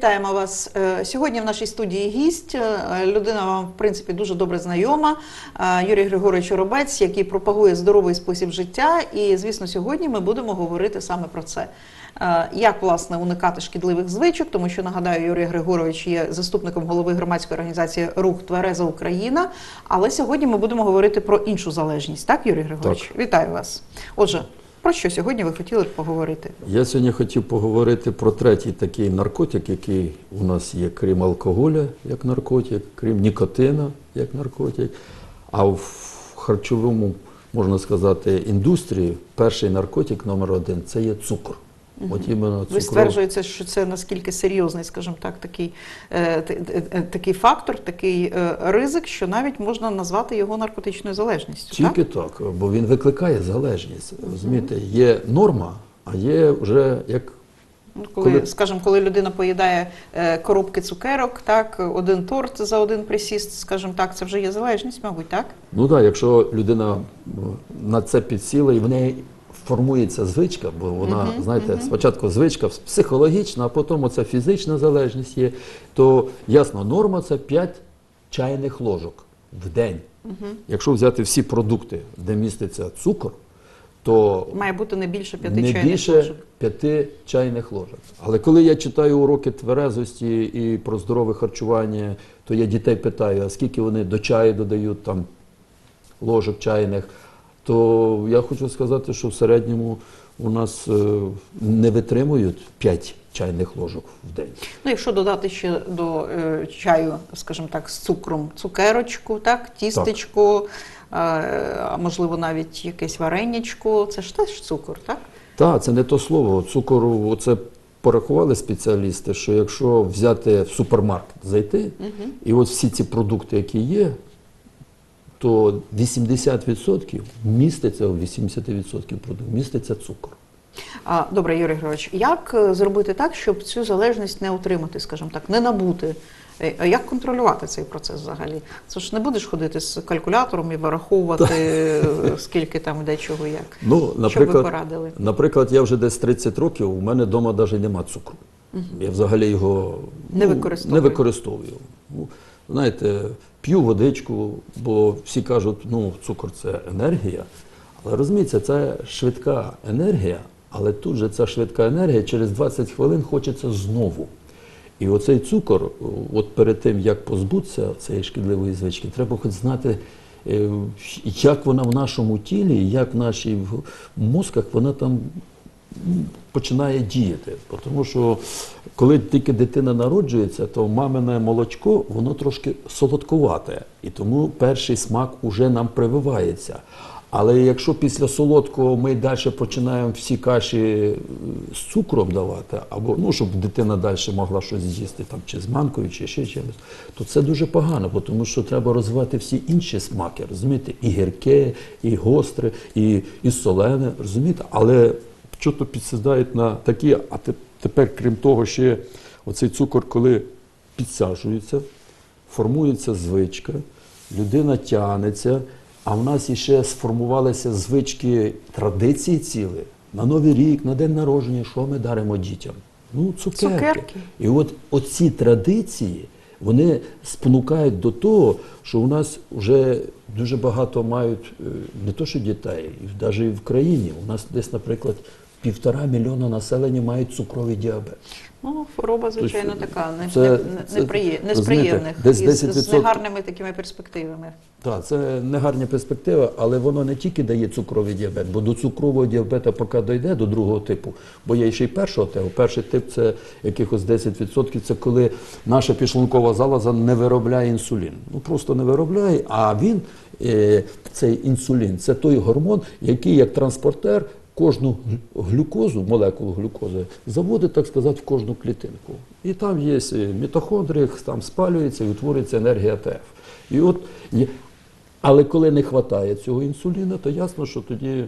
Вітаємо вас Е, сьогодні. В нашій студії гість. Е, Людина вам в принципі дуже добре знайома. Е, Юрій Григорович Оробець, який пропагує здоровий спосіб життя. І звісно, сьогодні ми будемо говорити саме про це. Як власне уникати шкідливих звичок, тому що нагадаю, Юрій Григорович є заступником голови громадської організації Рух Твереза Україна. Але сьогодні ми будемо говорити про іншу залежність. Так, Юрій Григорович? Так. Вітаю вас. Отже, про що сьогодні ви хотіли б поговорити? Я сьогодні хотів поговорити про третій такий наркотик, який у нас є, крім алкоголя, як наркотик, крім нікотина, як наркотик. А в харчовому, можна сказати, індустрії перший наркотик номер один це є цукор. От іменно Ви стверджуєте, що це наскільки серйозний, скажімо так, такий, е, т- такий фактор, такий е, ризик, що навіть можна назвати його наркотичною залежністю. Тільки Так? так, бо він викликає залежність. Розумієте, є норма, а є вже як Ну, Коли, коли- скажімо, коли людина поїдає е, коробки цукерок, так, один торт за один присіст, скажімо так, це вже є залежність, мабуть, так? Ну так, якщо людина на це підсіла і в неї формується звичка, бо вона, знаєте, спочатку звичка психологічна, а потім оця фізична залежність є, то ясно, норма це 5 чайних ложок в день. Якщо взяти всі продукти, де міститься цукор, то Має бути не більше п'яти чайних більше ложок. п'яти чайних ложок. Але коли я читаю уроки тверезості і про здорове харчування, то я дітей питаю, а скільки вони до чаю додають там ложок чайних, то я хочу сказати, що в середньому у нас е, не витримують 5 чайних ложок в день. Ну, якщо додати ще до е, чаю, скажімо так, з цукром цукерочку, так, тістечку, е, а можливо навіть якесь варенячко, це ж теж цукор, так? Так, це не то слово. Цукору, оце порахували спеціалісти, що якщо взяти в супермаркет, зайти, і от всі ці продукти, які є, то 80% міститься, у 80% продуктів міститься цукор. Добре, Юрій Григорович, як е, зробити так, щоб цю залежність не отримати, скажімо так, не набути? Е, Як контролювати цей процес взагалі? Це ж не будеш ходити з калькулятором і вираховувати, е, скільки там де чого як. Ну, Що ви порадили? наприклад, я вже десь 30 років, у мене вдома навіть нема цукру. Я взагалі його Не ну, використовую. Не використовую. Ну, знаєте, п'ю водичку, бо всі кажуть, ну, цукор це енергія. Але розумієте, це швидка енергія, але тут же ця швидка енергія через 20 хвилин хочеться знову. І оцей цукор, от перед тим, як позбутися цієї шкідливої звички, треба хоч знати, е, як вона в нашому тілі, як в нашій мозках вона там починає діяти. Тому що коли тільки дитина народжується, то мамине молочко воно трошки солодкувате, і тому перший смак уже нам прививається. Але якщо після солодкого ми далі починаємо всі каші е, з цукром давати, або ну, щоб дитина далі могла щось з'їсти там, чи з манкою, чи ще чимось, то це дуже погано, тому що треба розвивати всі інші смаки, розумієте, і гірке, і гостре, і, і солене, розумієте? Але що то підсідають на такі, а те- тепер, крім того, ще оцей цукор, коли підсаджується, формується звичка, людина тягнеться, а в нас іще сформувалися звички традиції ціли. На Новий рік, на день народження, що ми даримо дітям? Ну, цукерки. Цукерки. І от оці традиції, вони спонукають до того, що у нас вже дуже багато мають е, не то, що дітей, навіть і в країні. У нас десь, наприклад, півтора мільйона населення мають цукровий діабет. Ну, хвороба, звичайно, Тобто, така не, це- не, не, це, неприє- не з десь негарними такими перспективами. Так, це не гарна перспектива, але воно не тільки дає цукровий діабет, бо до цукрового діабета поки дойде до другого типу, бо є ще й першого типу. Перший тип це якихось 10%, це коли наша підшлункова залоза не виробляє інсулін. Ну просто не виробляє, а він, е, цей інсулін, це той гормон, який як транспортер кожну глюкозу, молекулу глюкози, заводить, так сказати, в кожну клітинку. І там є е, мітохондрії, там спалюється і утворюється енергія ТФ. І от але коли не вистачає цього інсуліну, то ясно, що тоді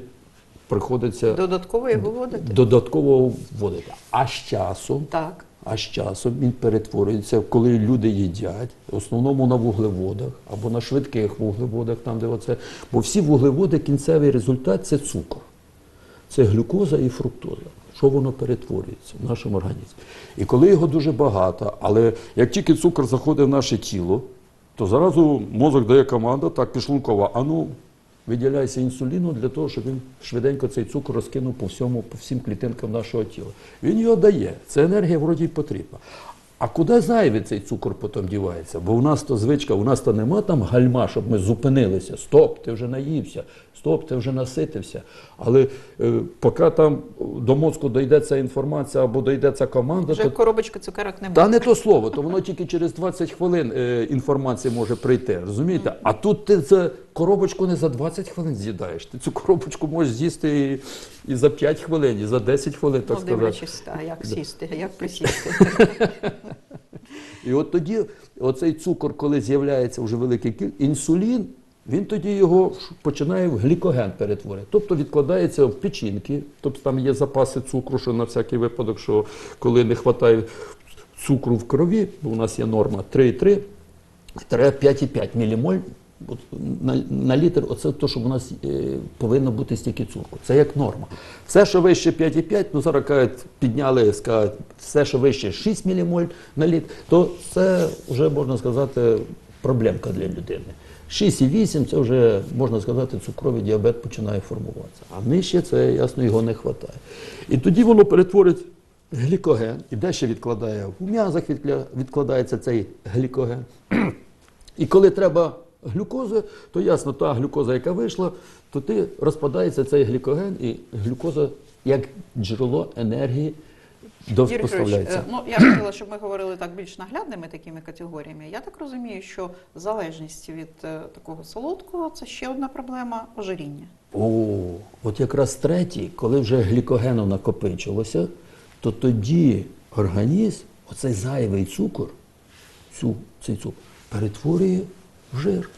приходиться Додатково його вводити? додатково вводити. А з часом, Так. а з часом він перетворюється, коли люди їдять, в основному на вуглеводах або на швидких вуглеводах, там де оце. Бо всі вуглеводи, кінцевий результат це цукор. Це глюкоза і фруктоза. що воно перетворюється в нашому організмі. І коли його дуже багато, але як тільки цукор заходить в наше тіло, то зразу мозок дає команду, так, підшлункова, а ну, виділяйся інсуліну для того, щоб він швиденько цей цукор розкинув по всьому, по всім клітинкам нашого тіла. Він його дає. Це енергія вроді потрібна. А куди зайвий цей цукор потім дівається? Бо у нас то звичка, у нас то нема там гальма, щоб ми зупинилися. Стоп, ти вже наївся, стоп, ти вже наситився. Але е, поки там до мозку дійде ця інформація або дійде ця команда, Вже то коробочки цукерок немає. та не то слово, то воно тільки через 20 хвилин е, інформація може прийти. Розумієте? А тут ти це коробочку не за 20 хвилин з'їдаєш. Ти цю коробочку можеш з'їсти і, і за 5 хвилин, і за 10 хвилин, так Ну, сказати. дивлячись, а як сісти, як присісти. І от тоді оцей цукор, коли з'являється вже великий кіль, інсулін, він тоді його починає в глікоген перетворити. Тобто відкладається в печінки, тобто там є запаси цукру, що на всякий випадок, що коли не вистачає цукру в крові, бо у нас є норма 3,3, 5,5 мілімоль на, на літр, оце те, що у нас е, повинно бути стільки цукру. Це як норма. Все, що вище 5,5, ну зараз кажуть, підняли, скажуть, все, що вище 6 мілімоль на літр, то це вже можна сказати проблемка для людини. 6,8 це вже можна сказати, цукровий діабет починає формуватися. А нижче це ясно його не вистачає. І тоді воно перетворить глікоген і дещо відкладає в м'язах, відкладається цей глікоген. І коли треба глюкози, то ясно, та глюкоза, яка вийшла, то ти розпадається цей глікоген, і глюкоза як джерело енергії поставляється. е, ну я хотіла, щоб ми говорили так більш наглядними такими категоріями. Я так розумію, що залежність від е, такого солодкого це ще одна проблема ожиріння. О, от якраз третій, коли вже глікогену накопичилося, то тоді організм, оцей зайвий цукор, цю, цей цукор, перетворює в жир.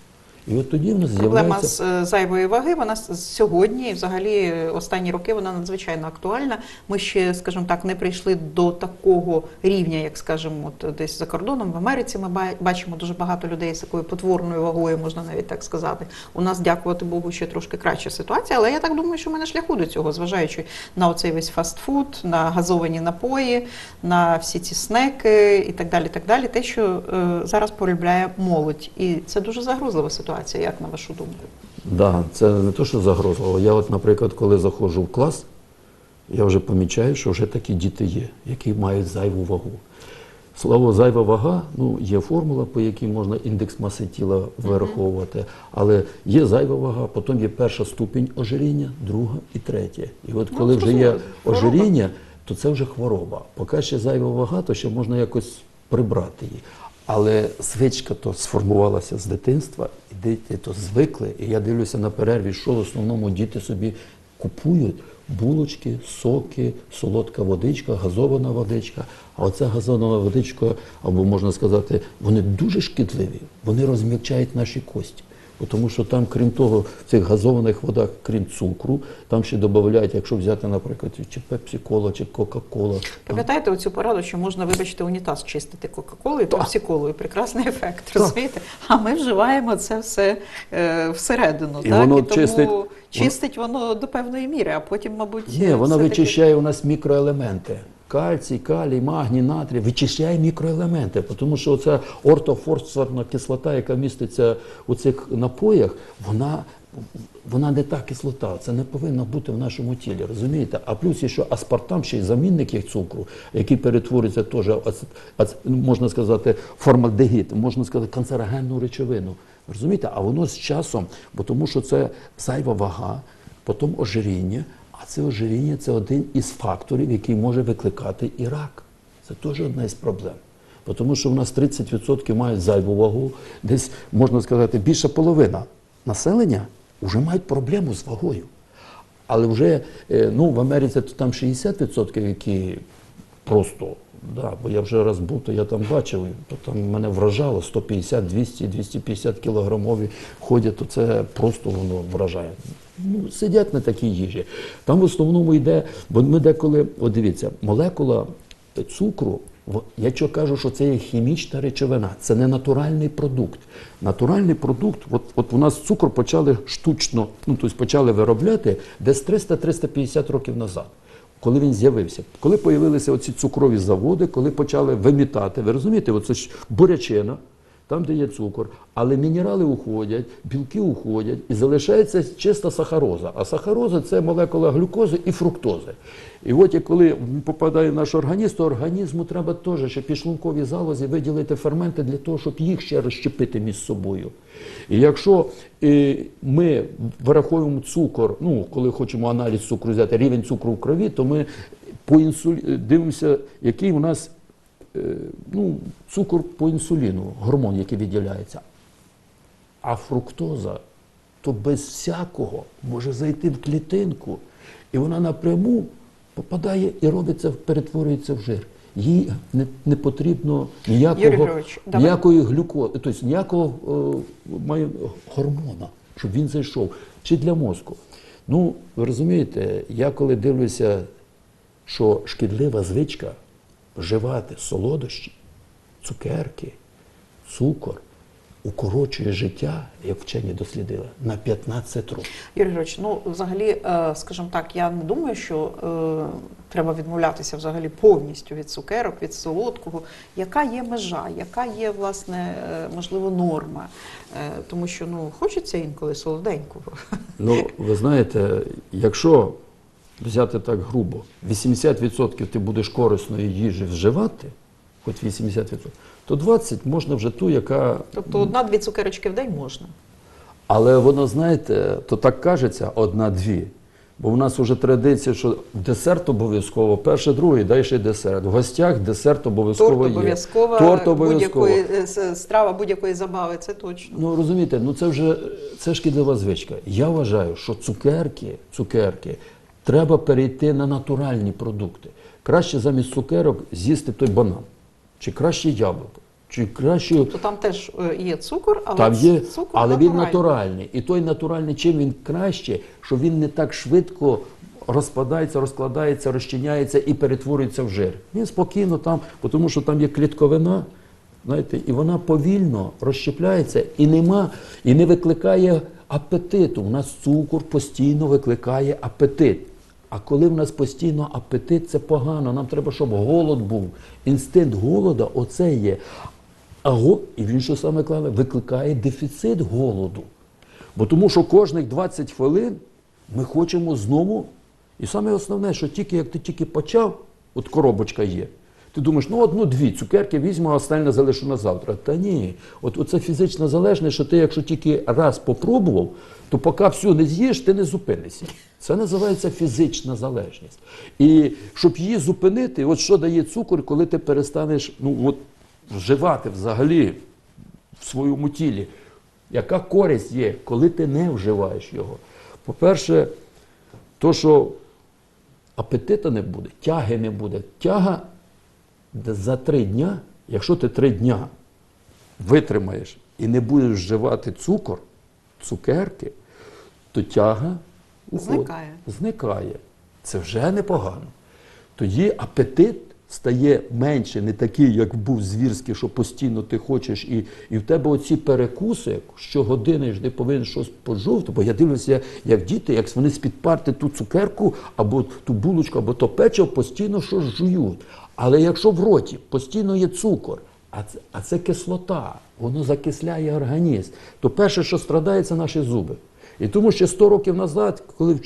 І от тоді в нас Проблема з е, зайвої ваги, вона сьогодні, взагалі останні роки, вона надзвичайно актуальна. Ми ще, скажімо так, не прийшли до такого рівня, як скажімо, от десь за кордоном в Америці. Ми ба- бачимо дуже багато людей з такою потворною вагою, можна навіть так сказати. У нас, дякувати Богу, ще трошки краща ситуація, але я так думаю, що ми на шляху до цього, зважаючи на оцей весь фастфуд, на газовані напої, на всі ці снеки і так далі. Так далі, те, що е, зараз полюбляє молодь, і це дуже загрозлива ситуація. Як на вашу думку? Да, це не те, що загрозливо. Я, от, наприклад, коли заходжу в клас, я вже помічаю, що вже такі діти є, які мають зайву вагу. Слово зайва вага, ну, є формула, по якій можна індекс маси тіла вираховувати, але є зайва вага, потім є перша ступінь ожиріння, друга і третя. І от Ну, коли вже є ожиріння, то це вже хвороба. Поки ще зайва вага, то ще можна якось прибрати її. Але звичка то сформувалася з дитинства, і діти то звикли. І я дивлюся на перерві, що в основному діти собі купують булочки, соки, солодка водичка, газована водичка. А оця газована водичка, або можна сказати, вони дуже шкідливі, вони розм'якчають наші кості. Тому що там, крім того, в цих газованих водах, крім цукру, там ще додають, якщо взяти, наприклад, чи пепсі-кола, чи кока-кола. Пам'ятаєте оцю пораду, що можна, вибачте, унітаз чистити Кока-Колою, пепсі-колою, прекрасний ефект, Так. розумієте? А ми вживаємо це все е, всередину, І так? воно і тому чистить- чистить воно до певної міри, а потім, мабуть, Ні, все-таки- вичищає у нас мікроелементи. Кальцій, калій, магній, натрій, вичищає мікроелементи, тому що оця ортофосфорна кислота, яка міститься у цих напоях, вона, вона не та кислота, це не повинно бути в нашому тілі, розумієте? А плюс є, що аспартам ще й замінник їх цукру, який перетворюється теж, можна сказати, формальдегід, можна сказати, канцерогенну речовину. Розумієте? А воно з часом, бо тому що це зайва вага, потім ожиріння. А це ожиріння це один із факторів, який може викликати і рак. Це теж одна із проблем. Тому що в нас 30% мають зайву вагу, десь можна сказати, більша половина населення вже мають проблему з вагою. Але вже е, ну, в Америці там 60%, які просто, да, бо я вже раз був, то я там бачив, то там мене вражало 150, 200, 250 кілограмові ходять, то це просто воно вражає. Ну, сидять на такій їжі. Там в основному йде, бо ми деколи, от дивіться, молекула цукру, я що кажу, що це є хімічна речовина, це не натуральний продукт. Натуральний продукт, от, от у нас цукор почали штучно, ну тобто почали виробляти десь 300-350 років назад. Коли він з'явився. Коли появилися оці цукрові заводи, коли почали вимітати, ви розумієте, оце ж бурячина, там, де є цукор, але мінерали уходять, білки уходять, і залишається чиста сахароза. А сахароза це молекула глюкози і фруктози. І от коли попадає в наш організм, то організму треба теж ще підшлункові залозі виділити ферменти для того, щоб їх ще розщепити між собою. І якщо е, ми вираховуємо цукор, ну коли хочемо аналіз цукру взяти, рівень цукру в крові, то ми по інсулі... дивимося, який у нас ну, цукор по інсуліну, гормон, який виділяється. А фруктоза то без всякого може зайти в клітинку, і вона напряму попадає і робиться, перетворюється в жир. Їй не, не потрібно ніякого, Григорович, ніякої глюкози, тобто ніякого е, має, гормона, щоб він зайшов. Чи для мозку. Ну, ви розумієте, я коли дивлюся, що шкідлива звичка вживати солодощі, цукерки, цукор укорочує життя, як вчені дослідили, на 15 років. Юрій Григорович, ну взагалі, е, скажімо так, я не думаю, що е, треба відмовлятися взагалі повністю від цукерок, від солодкого. Яка є межа, яка є власне е, можливо норма? Е, тому що ну хочеться інколи солоденького. Ну, ви знаєте, якщо взяти так грубо, 80% ти будеш корисної їжі вживати, хоч 80%, то 20% можна вже ту, яка Тобто одна-дві цукерочки в день можна. Але воно, знаєте, то так кажеться одна-дві. Бо в нас вже традиція, що десерт обов'язково, перше, другий, дай ще десерт. В гостях десерт обов'язково Торт є. обов'язково, Торт обов'язково. будь-якої е, страва будь-якої забави, це точно. Ну розумієте, ну це вже це шкідлива звичка. Я вважаю, що цукерки, цукерки треба перейти на натуральні продукти. Краще замість цукерок з'їсти той банан, чи краще яблуко, чи краще То там теж е, є цукор, але Там є, цукор але він натуральний. натуральний. І той натуральний, чим він краще, що він не так швидко розпадається, розкладається, розчиняється і перетворюється в жир. Він спокійно там, тому що там є клітковина, знаєте, і вона повільно розщепляється і нема, і не викликає апетиту. У нас цукор постійно викликає апетит. А коли в нас постійно апетит, це погано. Нам треба, щоб голод був. Інстинкт голода оце є. А го... і він що саме клаве, викликає дефіцит голоду. Бо тому що кожних 20 хвилин ми хочемо знову. І саме основне, що тільки як ти тільки почав, от коробочка є. Ти думаєш, ну одну-дві цукерки візьму, а остальне залишу на завтра. Та ні, от оце фізична залежність, що ти, якщо тільки раз попробував, то поки все не з'їш, ти не зупинишся. Це називається фізична залежність. І щоб її зупинити, от що дає цукор, коли ти перестанеш ну, от, вживати взагалі в своєму тілі. Яка користь є, коли ти не вживаєш його? По-перше, то, що апетита не буде, тяги не буде. Тяга за три дня, якщо ти три дня витримаєш і не будеш вживати цукор, цукерки, то тяга уходить, Зникає. зникає. Це вже непогано. Тоді апетит стає менше, не такий, як був звірський, що постійно ти хочеш, і, і в тебе оці перекуси, щогодини ж ти повинен щось пожовти, бо я дивлюся, як діти, як вони з-під парти ту цукерку, або ту булочку, або то печиво постійно щось жують. Але якщо в роті постійно є цукор, а це, а це кислота, воно закисляє організм, то перше, що страдає, це наші зуби. І тому ще 100 років назад, коли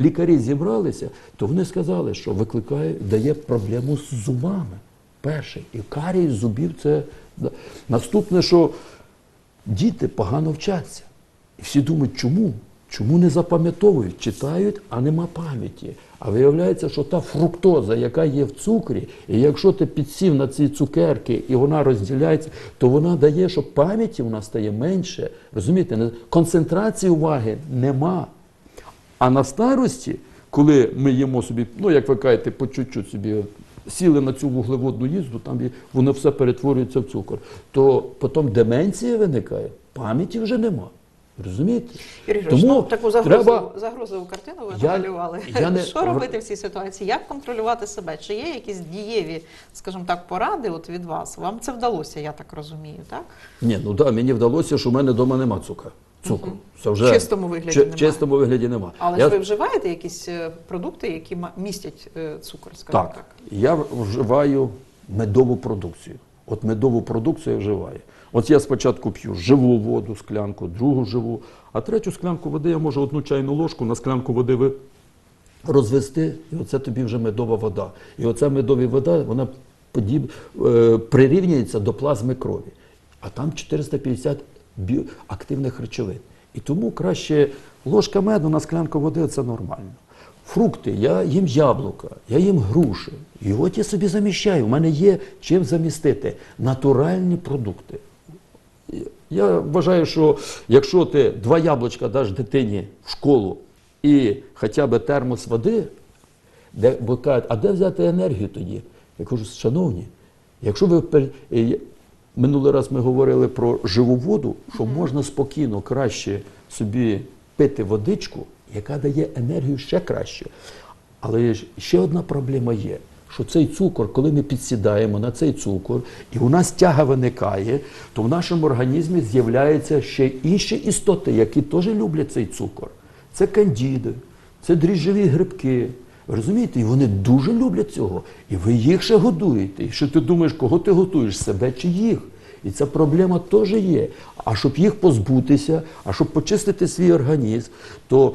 лікарі зібралися, то вони сказали, що викликає, дає проблему з зубами. Перше. І карій зубів це. Наступне, що діти погано вчаться. І всі думають, чому? Чому не запам'ятовують? Читають, а нема пам'яті. А виявляється, що та фруктоза, яка є в цукрі, і якщо ти підсів на ці цукерки і вона розділяється, то вона дає, що пам'яті у нас стає менше. Розумієте, концентрації уваги нема. А на старості, коли ми їмо собі, ну як ви кажете, по чуть-чуть собі сіли на цю вуглеводну їзду, там воно все перетворюється в цукор, то потім деменція виникає, пам'яті вже нема. Розумієте? Юрій Тому ну, таку загрозову, треба загрозову картину ви Я- намалювали. я не- Що робити в цій ситуації? Як контролювати себе? Чи є якісь дієві, скажімо так, поради от від вас? Вам це вдалося, я так розумію, так? Ні, ну да, мені вдалося, що в мене вдома нема цукру. цукру. Це вже В чистому вигляді чи- немає. чистому вигляді нема. Але Я- ж ви вживаєте якісь е, продукти, які містять е, цукор, скажімо Так, так. я вживаю медову продукцію. От медову продукцію я вживаю. От я спочатку п'ю живу воду, склянку, другу живу, а третю склянку води я можу одну чайну ложку на склянку води ви- розвести, і оце тобі вже медова вода. І оця медова вода, вона подіб, е, прирівнюється до плазми крові. А там 450 біо- активних речовин. І тому краще ложка меду на склянку води це нормально. Фрукти, я їм яблука, я їм груші. І от я собі заміщаю. У мене є чим замістити натуральні продукти. Я вважаю, що якщо ти два яблучка даш дитині в школу і хоча б термос води, де, бо кажуть, а де взяти енергію тоді? Я кажу, шановні, якщо ви минулий раз ми говорили про живу воду, що можна спокійно краще собі пити водичку, яка дає енергію ще краще. Але ще одна проблема є, що цей цукор, коли ми підсідаємо на цей цукор, і у нас тяга виникає, то в нашому організмі з'являються ще інші істоти, які теж люблять цей цукор. Це кандіди, це дріжджові грибки. Розумієте, і вони дуже люблять цього. І ви їх ще годуєте. І що ти думаєш, кого ти готуєш, себе чи їх? І ця проблема теж є. А щоб їх позбутися, а щоб почистити свій організм, то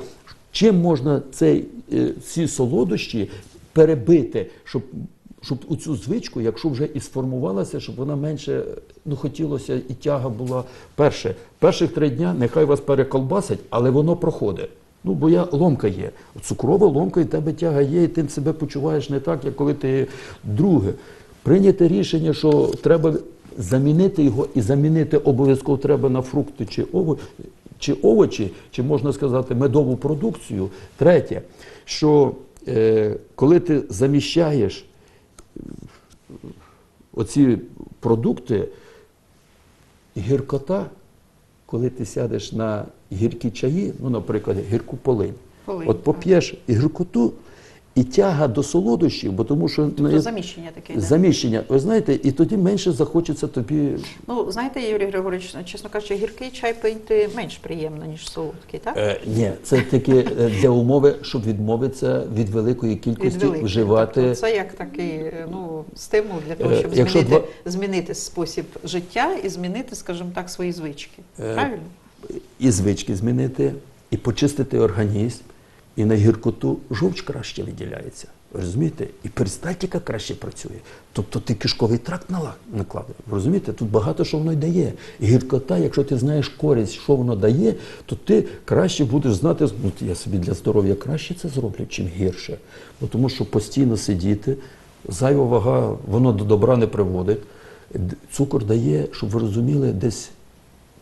чим можна цей, е, ці солодощі перебити, щоб, щоб у цю звичку, якщо вже і сформувалася, щоб вона менше ну, хотілося і тяга була. Перше, перших три дня нехай вас переколбасить, але воно проходить. Ну, бо я ломка є. Цукрова ломка, і тебе тяга є, і ти себе почуваєш не так, як коли ти друге. Прийняти рішення, що треба замінити його, і замінити обов'язково треба на фрукти чи овочі, чи овочі, чи можна сказати, медову продукцію. Третє, що коли ти заміщаєш е, оці продукти, гіркота, коли ти сядеш на гіркі чаї, ну, наприклад, гірку полинь, Полинь, от поп'єш гіркоту і тяга до солодощів, бо тому що Тобто ну, заміщення таке йде. заміщення, ви знаєте, і тоді менше захочеться тобі. Ну, знаєте, Юрій Григорович, чесно кажучи, гіркий чай пити менш приємно, ніж солодкий, так? Е, ні, це тільки е, для умови, щоб відмовитися від великої кількості великої. вживати. Тобто це як такий е, ну, стимул для того, Е, щоб якщо змінити, два- змінити спосіб життя і змінити, скажімо так, свої звички. Е, Правильно? і звички змінити, і почистити організм, і на гіркоту жовч краще виділяється. Розумієте? І перистальтика краще працює. Тобто ти кишковий тракт нала- Розумієте? Тут багато що воно й дає. І гіркота, якщо ти знаєш користь, що воно дає, то ти краще будеш знати, ну я собі для здоров'я краще це зроблю, чим гірше. Бо тому що постійно сидіти, зайва вага, воно до добра не приводить. Цукор дає, щоб ви розуміли, десь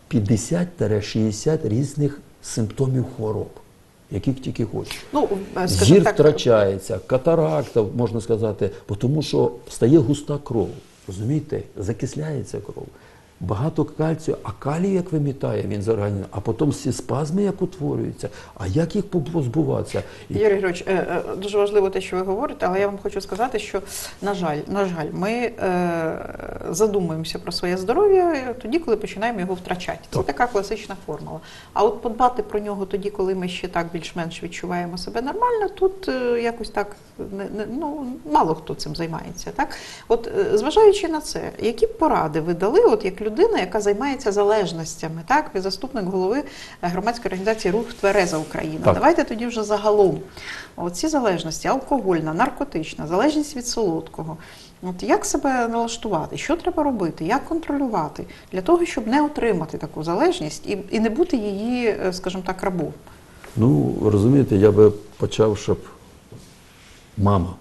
50-60 різних симптомів хвороб, яких тільки хочеш. Ну, е, Зір так, втрачається, катаракта, можна сказати, тому що стає густа кров. Розумієте? Закисляється кров. Багато кальцію, а калій як вимітає він з організму, а потім всі спазми як утворюються. А як їх позбуватися? Юрій Григорович, е, е, дуже важливо те, що ви говорите, але я вам хочу сказати, що на жаль, на жаль, ми е, задумуємося про своє здоров'я тоді, коли починаємо його втрачати. Це Так. така класична формула. А от подбати про нього тоді, коли ми ще так більш-менш відчуваємо себе нормально, тут якось так ну, мало хто цим займається. Так? От зважаючи на це, які б поради ви дали, от як людина, яка займається залежностями, так? Ви заступник голови е, громадської організації Рух Твереза Україна. Так. Давайте тоді вже загалом. Оці залежності, алкогольна, наркотична, залежність від солодкого. От як себе налаштувати? Що треба робити? Як контролювати для того, щоб не отримати таку залежність і, і не бути її, е, скажімо так, рабом? Ну, розумієте, я би почав, щоб мама,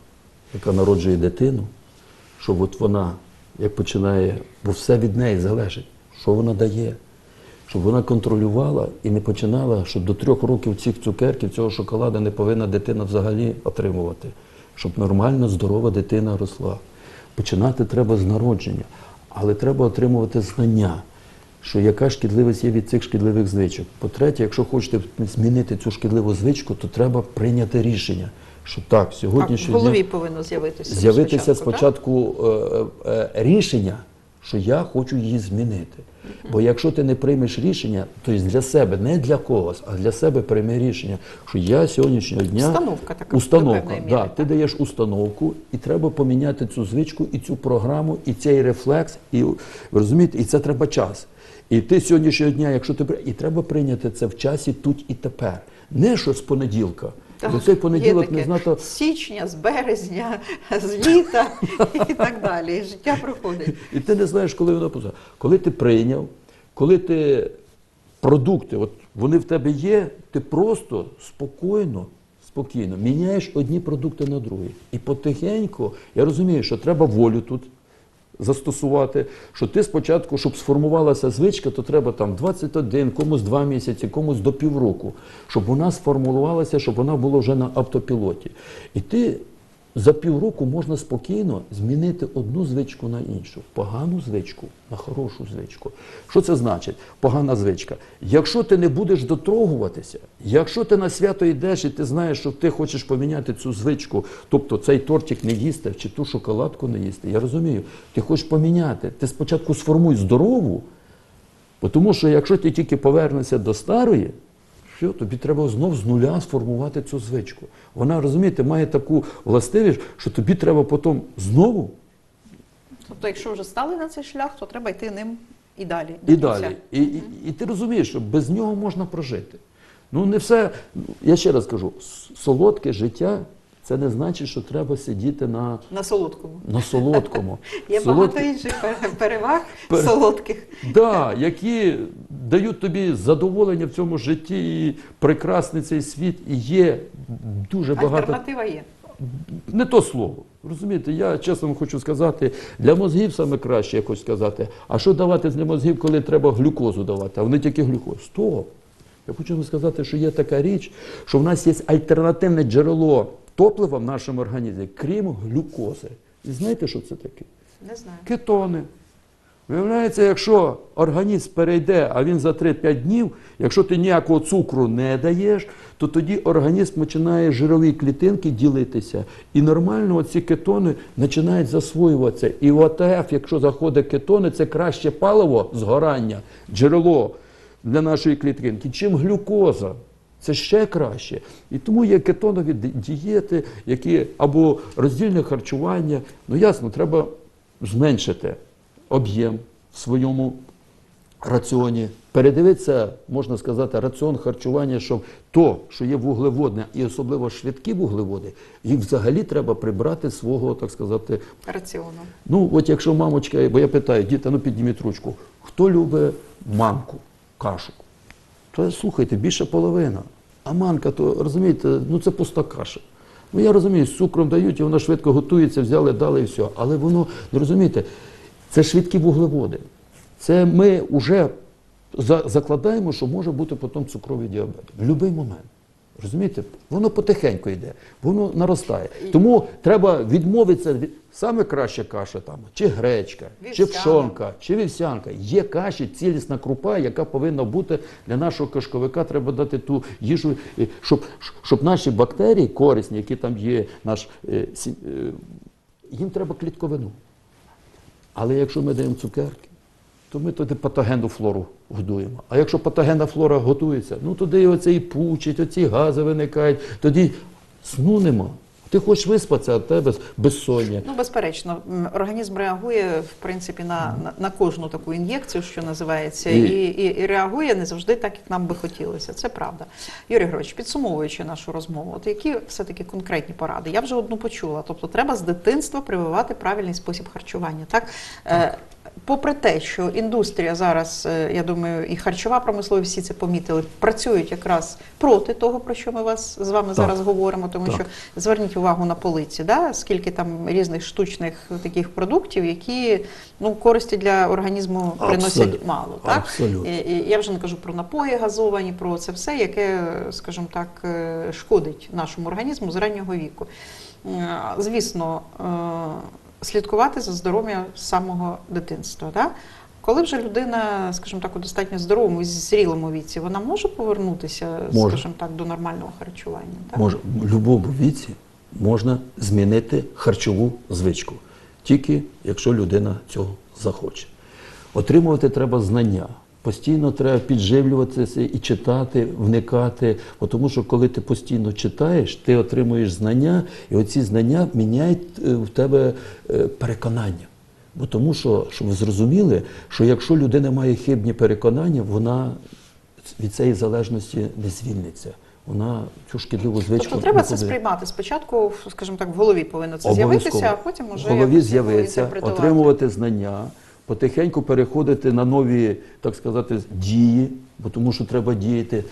яка народжує дитину, щоб от вона, як починає, бо все від неї залежить, що вона дає, щоб вона контролювала і не починала, що до трьох років цих цукерків, цього шоколада не повинна дитина взагалі отримувати, щоб нормально, здорова дитина росла. Починати треба з народження, але треба отримувати знання що яка шкідливість є від цих шкідливих звичок. По-третє, якщо хочете змінити цю шкідливу звичку, то треба прийняти рішення, що так, Так, в голові повинно з'явитися. з'явитися спочатку, спочатку е, е, рішення, що я хочу її змінити. Бо якщо ти не приймеш рішення, то для себе, не для когось, а для себе прийми рішення, що я сьогоднішнього дня Установка така, установка. певної Да, міри, ти даєш установку, і треба поміняти цю звичку, і цю програму, і цей рефлекс, і розумієте, і це треба час. І ти сьогоднішнього дня, якщо ти і треба прийняти це в часі тут і тепер. Не що з понеділка. Так, Бо цей понеділок не знато. з січня, з березня, з літа і так далі. І життя проходить. І ти не знаєш, коли воно поза. Коли ти прийняв, коли ти продукти, от вони в тебе є, ти просто спокійно, спокійно міняєш одні продукти на другі. І потихеньку, я розумію, що треба волю тут застосувати, що ти спочатку, щоб сформувалася звичка, то треба там 21, комусь 2 місяці, комусь до півроку, щоб вона сформувалася, щоб вона була вже на автопілоті. І ти за півроку можна спокійно змінити одну звичку на іншу, погану звичку на хорошу звичку. Що це значить? Погана звичка. Якщо ти не будеш дотрогуватися, якщо ти на свято йдеш і ти знаєш, що ти хочеш поміняти цю звичку, тобто цей тортик не їсти чи ту шоколадку не їсти, я розумію, ти хочеш поміняти. Ти спочатку сформуй здорову, тому що якщо ти тільки повернешся до старої, все, тобі треба знов з нуля сформувати цю звичку. Вона, розумієте, має таку властивість, що тобі треба потім знову Тобто, якщо вже стали на цей шлях, то треба йти ним і далі. і далі. І, і, і ти розумієш, що без нього можна прожити. Ну, не все. Я ще раз кажу: солодке життя це не значить, що треба сидіти на, На солодкому. на солодкому. Є Солодке- багато інших переваг Пер- солодких. Да, які дають тобі задоволення в цьому житті, і прекрасний цей світ, і є дуже багато. Альтернатива є. Не то слово. Розумієте, я чесно вам хочу сказати, для мозгів саме краще якось сказати. А що давати для мозгів, коли треба глюкозу давати, а вони тільки глюкозу? Стоп! Я хочу вам сказати, що є така річ, що в нас є альтернативне джерело топлива в нашому організмі, крім глюкози. І знаєте, що це таке? Не знаю. кетони. Виявляється, якщо організм перейде, а він за 3-5 днів, якщо ти ніякого цукру не даєш, то тоді організм починає жирові клітинки ділитися. І нормально оці кетони починають засвоюватися. І в АТФ, якщо заходить кетони, це краще паливо згорання, джерело для нашої клітинки, чим глюкоза. Це ще краще. І тому є кетонові дієти, які або роздільне харчування. Ну ясно, треба зменшити об'єм в своєму раціоні. Передивитися, можна сказати, раціон харчування, щоб то, що є вуглеводне, і особливо швидкі вуглеводи, їх взагалі треба прибрати з свого, так сказати, Раціону. Ну, от якщо мамочка, бо я питаю, діти, ну підніміть ручку, хто любить манку, кашу? То слухайте, більше половина. А манка, то розумієте, ну це пуста каша. Ну я розумію, з цукром дають, і вона швидко готується, взяли, дали і все. Але воно, ну, розумієте, це швидкі вуглеводи. Це ми вже закладаємо, що може бути потім цукровий діабет. В будь-який момент. Розумієте? Воно потихеньку йде, воно наростає. Тому треба відмовитися від саме краща каша там, чи гречка, чи пшонка, чи вівсянка. Є каші, цілісна крупа, яка повинна бути для нашого кишковика. Треба дати ту їжу, е, щоб, щоб наші бактерії корисні, які там є, наш, е, е, їм треба клітковину. Але якщо ми даємо цукерки, то ми туди патогенну флору годуємо. А якщо патогенна флора готується, ну тоді оце і пучить, оці гази виникають, тоді сну нема. Ти хочеш виспатися, а в тебе безсоння. Ну, безперечно, організм реагує в принципі на, на, на кожну таку ін'єкцію, що називається, і, І- і, і реагує не завжди так, як нам би хотілося. Це правда. Юрій Григорович, підсумовуючи нашу розмову, от які все-таки конкретні поради? Я вже одну почула. Тобто, треба з дитинства прививати правильний спосіб харчування. Так? Е, Попри те, що індустрія зараз, е, я думаю, і харчова промисловість всі це помітили, працюють якраз проти того, про що ми вас з вами зараз говоримо, тому Так. що зверніть увагу на полиці, да? скільки там різних штучних таких продуктів, які ну, користі для організму приносять мало. Так? Абсолютно. І, і я вже не кажу про напої газовані, про це все, яке, скажімо так, е, шкодить нашому організму з раннього віку. Звісно, е, слідкувати за здоров'ям з самого дитинства. Да? Коли вже людина, скажімо так, у достатньо здоровому і зрілому віці, вона може повернутися, Може. скажімо так, до нормального харчування. Так? Може, в будь-якому віці можна змінити харчову звичку, тільки якщо людина цього захоче. Отримувати треба знання. Постійно треба підживлюватися і читати, вникати. Бо Тому що коли ти постійно читаєш, ти отримуєш знання, і оці знання міняють е, в тебе е, переконання. Бо тому що, щоб ви зрозуміли, що якщо людина має хибні переконання, вона від цієї залежності не звільниться. Вона цю шкідливу звичку Тобто треба це сприймати. Спочатку, скажімо так, в голові повинно це з'явитися, а потім уже в голові з'явиться, отримувати знання, потихеньку переходити на нові, так сказати, дії, бо тому що треба діяти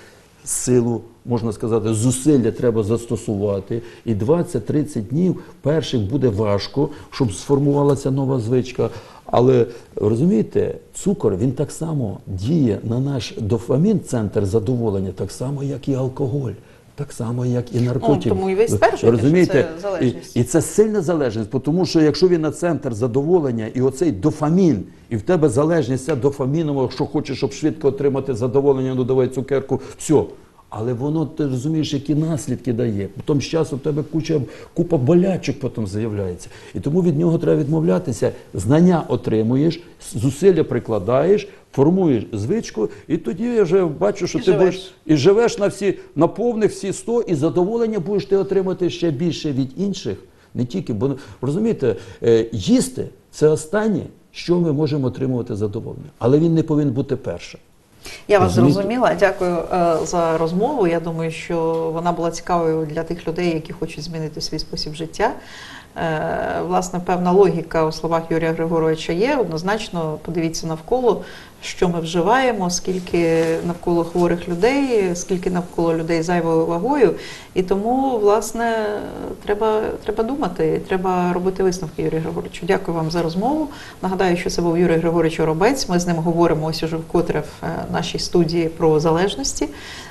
силу, можна сказати, зусилля треба застосувати. І 20-30 днів перших буде важко, щоб сформувалася нова звичка. Але розумієте, цукор він так само діє на наш дофамін, центр задоволення, так само, як і алкоголь. Так само, як і наркотики. Ну, тому і ви стверджуєте, що Розумієте? це залежність. І, і це сильна залежність, тому що якщо він на центр задоволення і оцей дофамін, і в тебе залежність ця дофамінова, що хочеш, щоб швидко отримати задоволення, ну давай цукерку, все. Але воно, ти розумієш, які наслідки дає. Потім з часу в тебе куча, купа болячок потім з'являється. І тому від нього треба відмовлятися. Знання отримуєш, зусилля прикладаєш, формуєш звичку, і тоді я вже бачу, що І ти живеш. будеш і живеш на всі на повних всі 100, і задоволення будеш ти отримати ще більше від інших, не тільки, бо розумієте, е, їсти це останнє, що ми можемо отримувати задоволення, але він не повинен бути першим. Я вас Розумієте? зрозуміла. Дякую е, за розмову. Я думаю, що вона була цікавою для тих людей, які хочуть змінити свій спосіб життя. Е, Власне, певна логіка у словах Юрія Григоровича є. Однозначно, подивіться навколо, що ми вживаємо, скільки навколо хворих людей, скільки навколо людей зайвою вагою. І тому, власне, треба, треба думати, треба робити висновки Юрію Григоровичу. Дякую вам за розмову. Нагадаю, що це був Юрій Григорович Оробець. Ми з ним говоримо ось уже вкотре в е, нашій студії про залежності.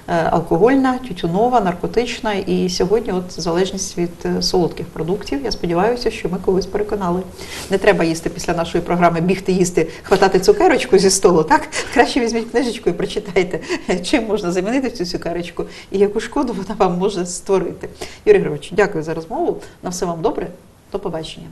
Е, Алкогольна, тютюнова, наркотична і сьогодні от залежність від е, солодких продуктів. Я сподіваюся, що ми когось переконали. Не треба їсти після нашої програми, бігти їсти, хватати цукерочку зі столу. Так краще візьміть книжечку і прочитайте, чим можна замінити цю цукерочку і яку шкоду вона вам може створити. Юрій Григорович, дякую за розмову. На все вам добре. До побачення.